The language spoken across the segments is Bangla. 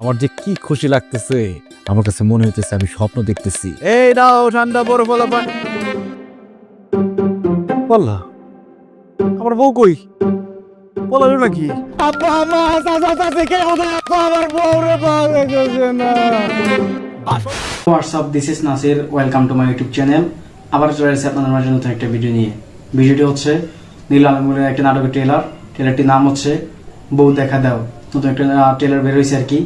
আমার যে কি খুশি লাগতেছে আমার কাছে মনে হইতেছে আমি স্বপ্ন দেখতেছি এই নাও ঠান্ডা বরফ বলা বললা আমার বউ কই বলালো নাকি আপা মা চাচা চাচি কে আপা আমার বউরে পাওয়া গেছে না WhatsApp this is Nasir welcome to my YouTube channel আবার চলে এসেছি আপনাদের মাঝে নতুন একটা ভিডিও নিয়ে ভিডিওটি হচ্ছে নীল আলমগুলের একটা নাটকের ট্রেলার ট্রেলারটির নাম হচ্ছে বউ দেখা দাও নতুন একটা ট্রেলার বের হয়েছে আর কি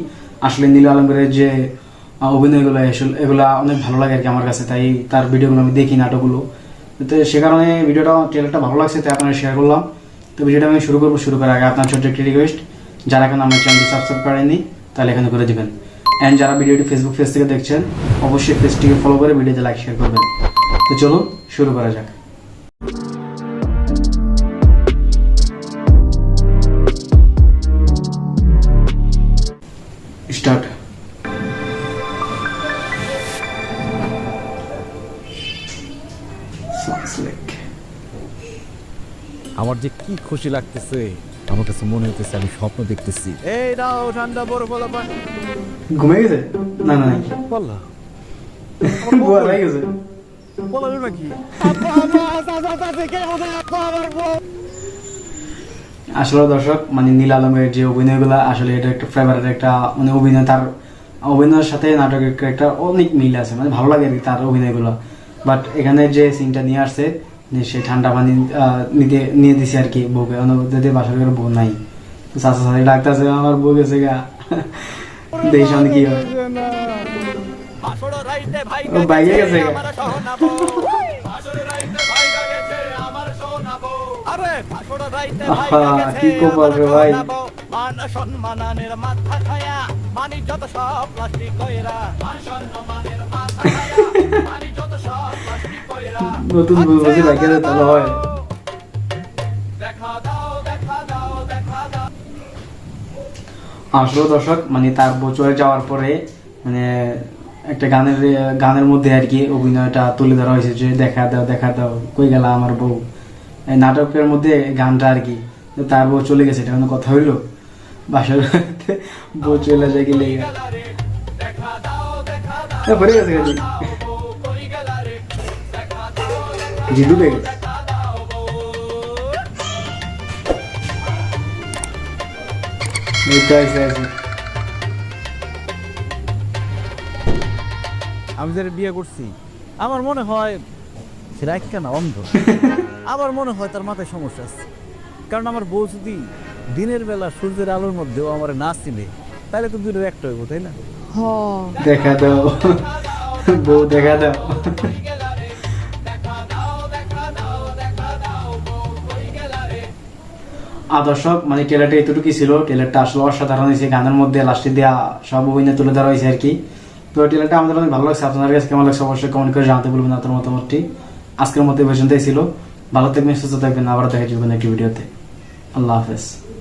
আসলে নীল আলমগুলের যে অভিনয়গুলো এগুলা অনেক ভালো লাগে আর কি আমার কাছে, তাই তার ভিডিওগুলো আমি দেখি নাটকগুলো। তো সে কারণে ভিডিওটা ট্রেলারটা ভালো লাগছে, তাই আপনারা শেয়ার করলাম। তো ভিডিওটা আমি শুরু করব, শুরু করার আগে আপনার ছোট্ট একটি রিকোয়েস্ট যারা এখন আমার চ্যানেলটি সাবস্ক্রাইব করেনি তাহলে এখানে করে দেবেন। অ্যান্ড যারা ভিডিওটি ফেসবুক পেজ থেকে দেখছেন, অবশ্যই পেজটিকে ফলো করে ভিডিওতে লাইক শেয়ার করবেন। তো চলো শুরু করা যাক। স্টার্ট। আমার যে কি খুশি লাগতেছে আমার কাছে মনে হইতেছে আমি স্বপ্ন দেখতেছি। এই নাও ঠান্ডা বরফ বলা ঘুমিয়ে গেছে? না না বললা। বুয়া হয়ে গেছে। বলালো নাকি আপা মা চাচা চাচি কে কোথায় আপা আমার বউ আসলে দর্শক মানে নীল আলমের যে অভিনয়গুলো আসলে এটা একটা ফেভারিট একটা মানে অভিনয় তার অভিনয়ের সাথে নাটকের একটা অনেক মিল আছে মানে ভালো লাগে তার অভিনয়গুলো। বাট এখানে যে সিনটা নিয়ে আসছে সে ঠান্ডা পানি নিতে নিয়ে দিছে আর কি বউকে অনুভূতি বাসার ঘরে বউ নাই। চাচা চাচি ডাক্তার আমার বউ গেছে গা। দেশ কি হয়। বাইকে গেছে গা। আহা, কি কপাল ভাই। মান সম্মানের মাথা খায়া মানি যত সব প্লাস্টিক কইরা। মান সম্মানের মাথা খায়া মানি যত সব প্লাস্টিক কইরা। নতুন বউ বসে বাইকে তাহলে হয়। দেখা দাও দেখা দাও দেখা দাও। আসলে দর্শক মানে তার চলে যাওয়ার পরে মানে একটা গানের গানের মধ্যে আর কি অভিনয়টা তুলে ধরা হয়েছে যে দেখা দাও দেখা দাও কই গেল আমার বউ? নাটকের মধ্যে গানটা আর কি। তার বউ চলে গেছে, এটা কোনো কথা হইল? বাসার বউ চলে যায় গেলে। দেখা দাও দেখা দাও গেছে গাড়ি কই গেলা রে দেখা দাও জিদু লেগে গেছে। এই তো আছে আছে আমি যারা বিয়ে করছি, আমার মনে হয় রাখা না অন্ধ। আমার মনে হয় তার মাথায় সমস্যা আছে। কারণ আমার বউ যদি দিনের বেলা সূর্যের আলোর মধ্যেও আমার না চিনে তাহলে তো দুটোর একটা হইব তাই না? দেখা দাও। বউ দেখা দাও। আদর্শক মানে ট্রেলারটা এতটুকুই ছিল। ট্রেলারটা আসলে অসাধারণ হয়েছে। গানের মধ্যে লাস্টে দেওয়া সব অভিনয় তুলে ধরা হয়েছে আর কি। তো ট্রেলারটা আমাদের অনেক ভালো লাগছে। আপনাদের কাছে কেমন লাগছে অবশ্যই কমেন্ট করে জানাতে বলবেন আপনার মতামতটি। আজকের মতো এই পর্যন্তই ছিল। ভালো থাকবেন, সুস্থ থাকবেন। আবার দেখা যাবে একটি ভিডিওতে। আল্লাহ হাফেজ।